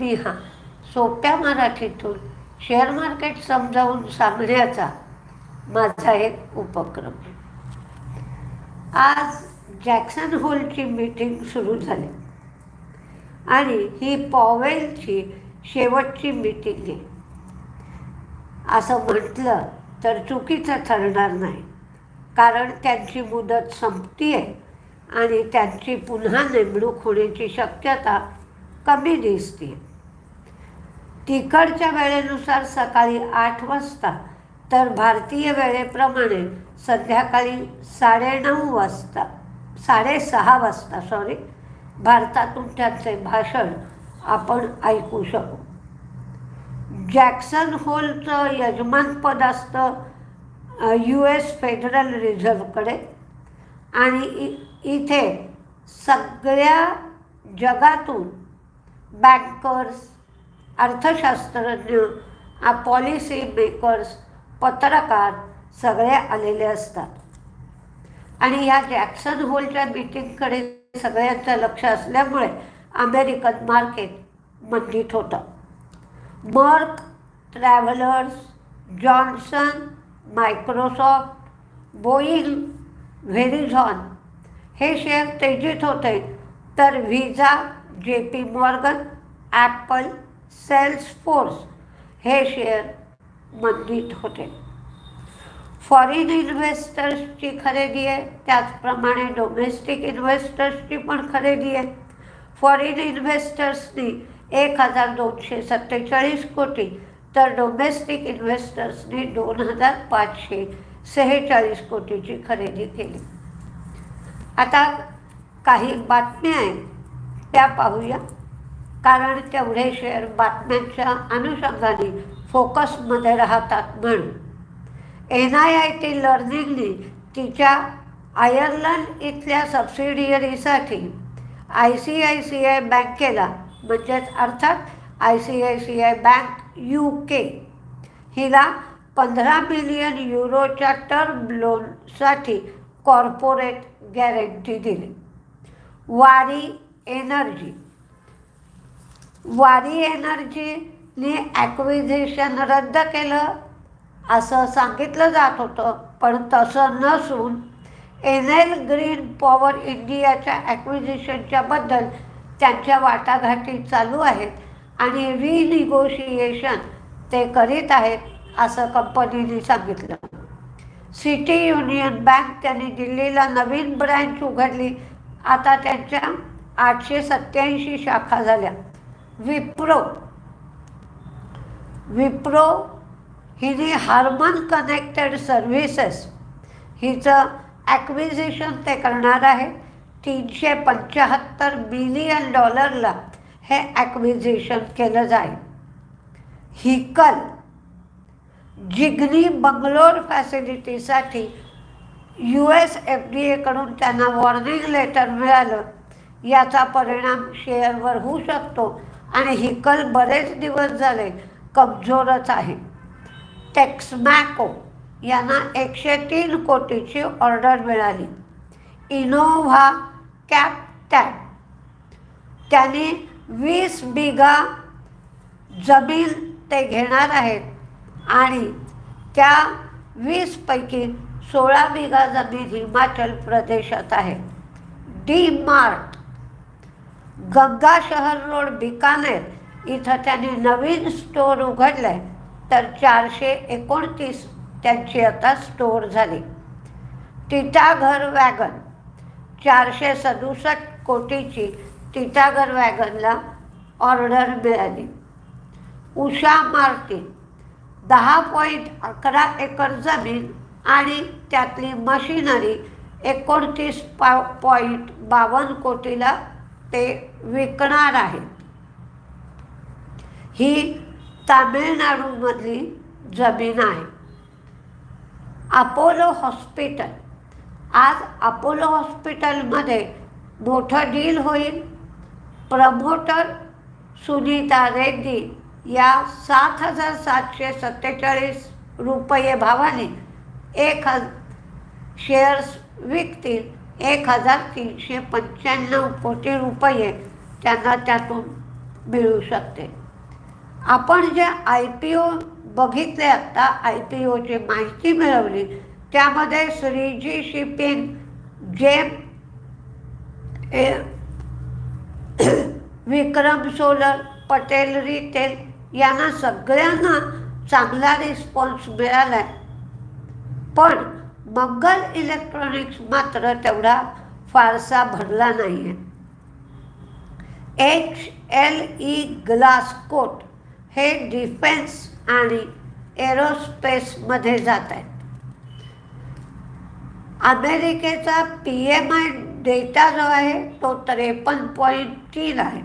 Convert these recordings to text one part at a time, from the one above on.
मी सोप्या मराठीतून share market समजावून सांगण्याचा माझा एक उपक्रम. आज जॅक्सन होलची मीटिंग सुरू झाली. आणि ही पॉवेलची शेवटची मीटिंग आहे. असं म्हटलं तर चुकीचं ठरणार नाही. कारण त्यांची मुदत संपती आहे आणि त्यांची पुन्हा नेमणूक होण्याची शक्यता कमी दिसते तिकडच्या वेळेनुसार सकाळी आठ वाजता तर भारतीय वेळेप्रमाणे संध्याकाळी साडेनऊ वाजता साडेसहा वाजता सॉरी भारतातून त्यांचे भाषण आपण ऐकू शकू. जॅक्सन होलचं यजमानपद असतं यू एस फेडरल रिझर्व्हकडे आणि इ इथे सगळ्या जगातून बँकर्स अर्थशास्त्रज्ञ पॉलिसी मेकर्स पत्रकार सगळे आलेले असतात. आणि ह्या जॅक्सन होलच्या मीटिंगकडे सगळ्यांचं लक्ष असल्यामुळे अमेरिकन मार्केट मंदीत होतं. Merck Travelers Johnson Microsoft Boeing Verizon हे शेअर तेजीत होते. तर Visa J P Morgan Apple Salesforce हे शेअर मंदीत होते. फॉरेन इन्व्हेस्टर्सची खरेदी आहे त्याचप्रमाणे डोमेस्टिक इन्व्हेस्टर्सची पण खरेदी आहे. फॉरेन इन्व्हेस्टर्सनी एक हजार दोनशे सत्तेचाळीस कोटी तर डोमेस्टिक इन्व्हेस्टर्सनी दोन हजार पाचशे सेहेचाळीस कोटीची खरेदी केली. आता काही बातम्या आहेत त्या पाहूया. कारण तेवढे शेअर बातम्यांच्या अनुषंगाने फोकसमध्ये राहतात म्हणून. एन आय आय टी लर्निंगने तिच्या आयर्लंड इथल्या सबसिडियरीसाठी I C I C I बँकेला म्हणजेच अर्थात I C I C I bank U K हिला पंधरा मिलियन युरोच्या टर्म लोनसाठी कॉर्पोरेट गॅरंटी दिली. वारी एनर्जी वारी एनर्जीने ॲक्विझिशन रद्द केलं असं सांगितलं जात होतं. पण तसं नसून एन एल ग्रीन पॉवर इंडियाच्या ॲक्विझिशनच्या बद्दल त्यांच्या वाटाघाटी चालू आहेत आणि रिनिगोशिएशन ते करीत आहेत असं कंपनीने सांगितलं. सिटी युनियन बँक त्यांनी दिल्लीला नवीन ब्रँच उघडली. आता त्यांच्या आठशे सत्याऐंशी शाखा झाल्या. विप्रो. विप्रो हिने हार्मन कनेक्टेड सर्व्हिसेस हिचं ॲक्विझिशन ते करणार आहे. तीनशे पंच्याहत्तर बिलियन डॉलरला हे ॲक्विझिशन केलं जाईल. हिकल जिग्नी बंगलोर फॅसिलिटीसाठी यू एस एफ डी एकडून त्यांना वॉर्निंग लेटर मिळालं. याचा परिणाम शेअरवर होऊ शकतो. आणि हिकल बरेच दिवस झाले कमजोरच आहे. टेक्समॅको यांना एकशे तीन कोटीची ऑर्डर मिळाली. इनोव्हा कॅप त्याने त्यांनी वीस बिघा जमीन ते घेणार आहेत आणि त्या वीसपैकी सोळा बिघा जमीन हिमाचल प्रदेशात आहे. डी मार्ट गंगा शहर रोड बिकानेर इथं त्यांनी नवीन स्टोअर उघडलं आहे तर चारशे एकोणतीस त्यांची आता स्टोअर झाली. टिटाघर वॅगन चारशे सदुसष्ट कोटीची टिटाघर वॅगनला ऑर्डर मिळाली. उषा मार्टिन दहा पॉईंट अकरा एकर जमीन आणि त्यातली मशिनरी एकोणतीस पा पॉईंट बावन्न कोटीला ते विकणार आहेत. ही तामिळनाडूमधली जमीन आहे. Apollo hospital. आज अपोलो हॉस्पिटलमध्ये मोठं डील होईल. प्रमोटर सुनीता रेड्डी या सात हजार सातशे सत्तेचाळीस रुपये भावाने एक हज शेअर्स विकतील. एक हजार तीनशे पंच्याण्णव कोटी रुपये त्यांना त्यातून मिळू शकते. आपण जे आय पी ओ बघितले आत्ता आय पी ओची माहिती मिळवली त्यामध्ये Shreeji shipping gem A Vikram solar Patel retail यांना सगळ्यांना चांगला रिस्पॉन्स मिळाला आहे पण मंगल इलेक्ट्रॉनिक्स मात्र तेवढा फारसा भरला नाही आहे H L E glass coat हे डिफेन्स आणि एरोस्पेसमध्ये जात आहेत. अमेरिकेचा पी एम आय डेटा जो आहे तो त्रेपन्न पॉईंट तीन आहे.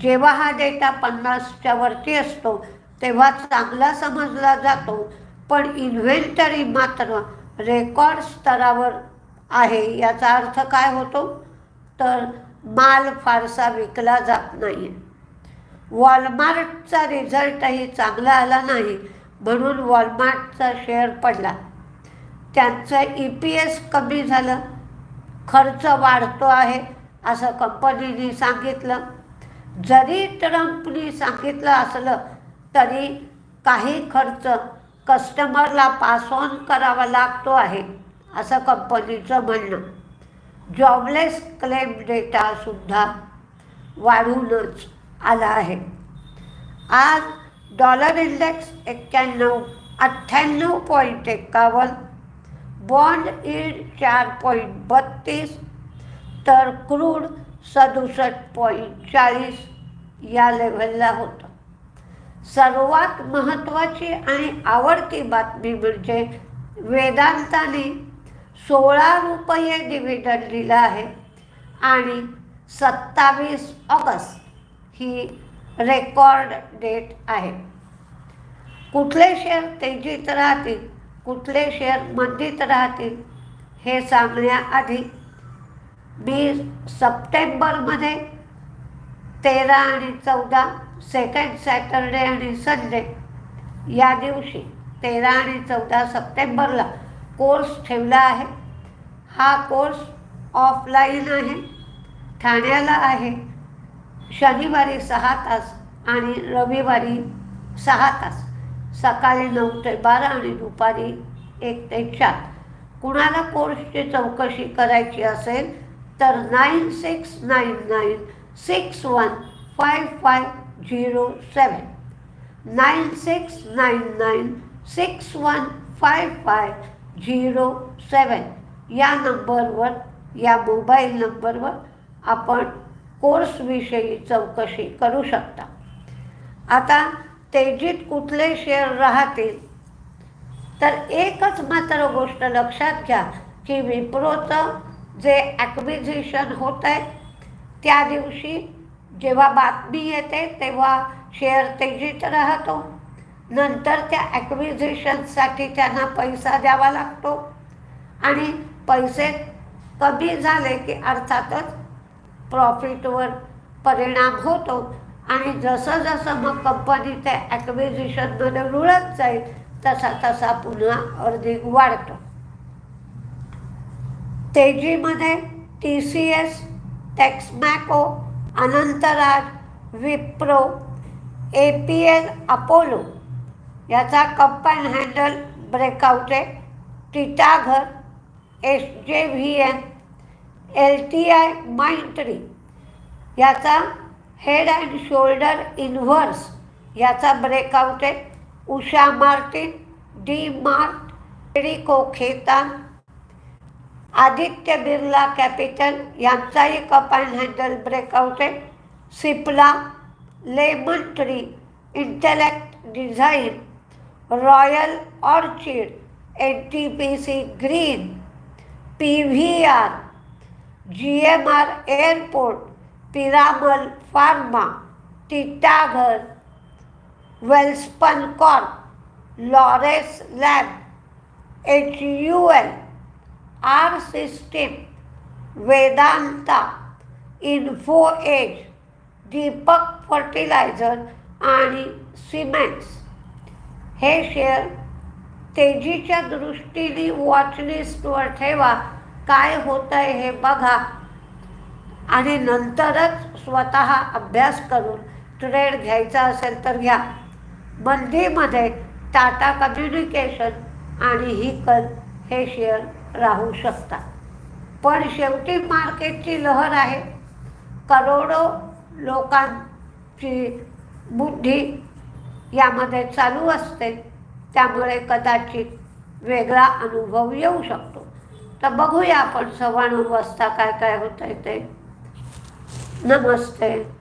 जेव्हा हा डेटा पन्नासच्या वरती असतो तेव्हा चांगला समजला जातो पण इन्व्हेंटरी मात्र रेकॉर्ड स्तरावर आहे याचा अर्थ काय होतो? तर माल फारसा विकला जात नाही. वॉलमार्टचा रिझल्टही चांगला आला नाही म्हणून वॉलमार्टचा शेअर पडला. त्यांचं ई पी एस कमी झालं. खर्च वाढतो आहे असं कंपनीने सांगितलं. जरी ट्रम्पनी सांगितलं असलं तरी काही खर्च कस्टमरला पास ऑन करावा लागतो आहे असं कंपनीचं म्हणणं. जॉबलेस क्लेम डेटासुद्धा वाढूनच आला आहे. आज डॉलर इंडेक्स एक्क्याण्णव अठ्ठ्याण्णव पॉईंट एक्कावन्न बॉन्ड इड चार पॉईंट बत्तीस तर क्रूड सदुसष्ट पॉईंट चाळीस या लेव्हलला होतं. सर्वात महत्त्वाची आणि आवडती बातमी म्हणजे वेदांताने सोळा रुपये डिव्हिडंड दिलं आहे. आणि सत्तावीस ऑगस्ट ही रेकॉर्ड डेट आहे. कुठले शेअर तेजीत राहतील कुठले शेअर मंदीत राहतील हे सांगण्याआधी मी सप्टेंबरमध्ये तेरा आणि चौदा सेकंड सॅटरडे आणि संडे या दिवशी तेरा आणि चौदा सप्टेंबरला कोर्स ठेवला आहे. हा कोर्स ऑफलाईन आहे. ठाण्याला आहे. शनिवारी सहा तास आणि रविवारी सहा तास. सकाळी नऊ ते बारा आणि दुपारी एक ते चार. कुणाला कोर्सची चौकशी करायची असेल तर nine six nine nine six one five five zero seven nine six nine nine six one five five zero seven या नंबरवर या मोबाईल नंबरवर आपण कोर्सविषयी चौकशी करू शकता. आता तेजीत कुठले शेअर राहतील? तर एकच मात्र गोष्ट लक्षात घ्या की विप्रोचं जे ॲक्विझिशन होत आहे त्या दिवशी जेव्हा बातमी येते तेव्हा शेअर तेजीत राहतो. नंतर त्या ॲक्विझिशनसाठी त्यांना पैसा द्यावा लागतो. आणि पैसे कमी झाले की अर्थातच प्रॉफिटवर परिणाम होतो. आणि जसं जसं मग कंपनी त्या ॲक्विझिशनमध्ये रुळत जाईल तसा तसा पुन्हा अर्धिक वाढतो. तेजीमध्ये T C S Texmaco Anantraj Wipro A P L Apollo याचा कप अँड हँडल ब्रेकआउट आहे. Titagarh S J V N L T I Mindtree याचा हेड अँड शोल्डर इन्व्हर्स याचा ब्रेकआउट आहे. उषा मार्टिन डी मार्ट एडिको Aditya Birla capital यांचाही cup and handle breakout आहे. Cipla lemon tree intellect design royal orchid N T P C green P V R G M R airport Piramal pharma Titagarh Welspun corp Laurus lab H U L R system Vedanta info edge Deepak fertiliser आणि cements. हे share तेजीच्या दृष्टीने वॉचलिस्टवर ठेवा. काय होतं आहे हे बघा. आणि नंतरच स्वतः अभ्यास करून ट्रेड घ्यायचा असेल तर घ्या. मंदीमध्ये टाटा कम्युनिकेशन आणि हिकल हे शेअर राहू शकतात. पण शेवटी मार्केटची लहर आहे. करोडो लोकांची बुद्धी यामध्ये चालू असते. त्यामुळे कदाचित वेगळा अनुभव येऊ शकतो. तर बघूया आपण सव्वा नऊ वाजता काय काय होतं ते. नमस्ते.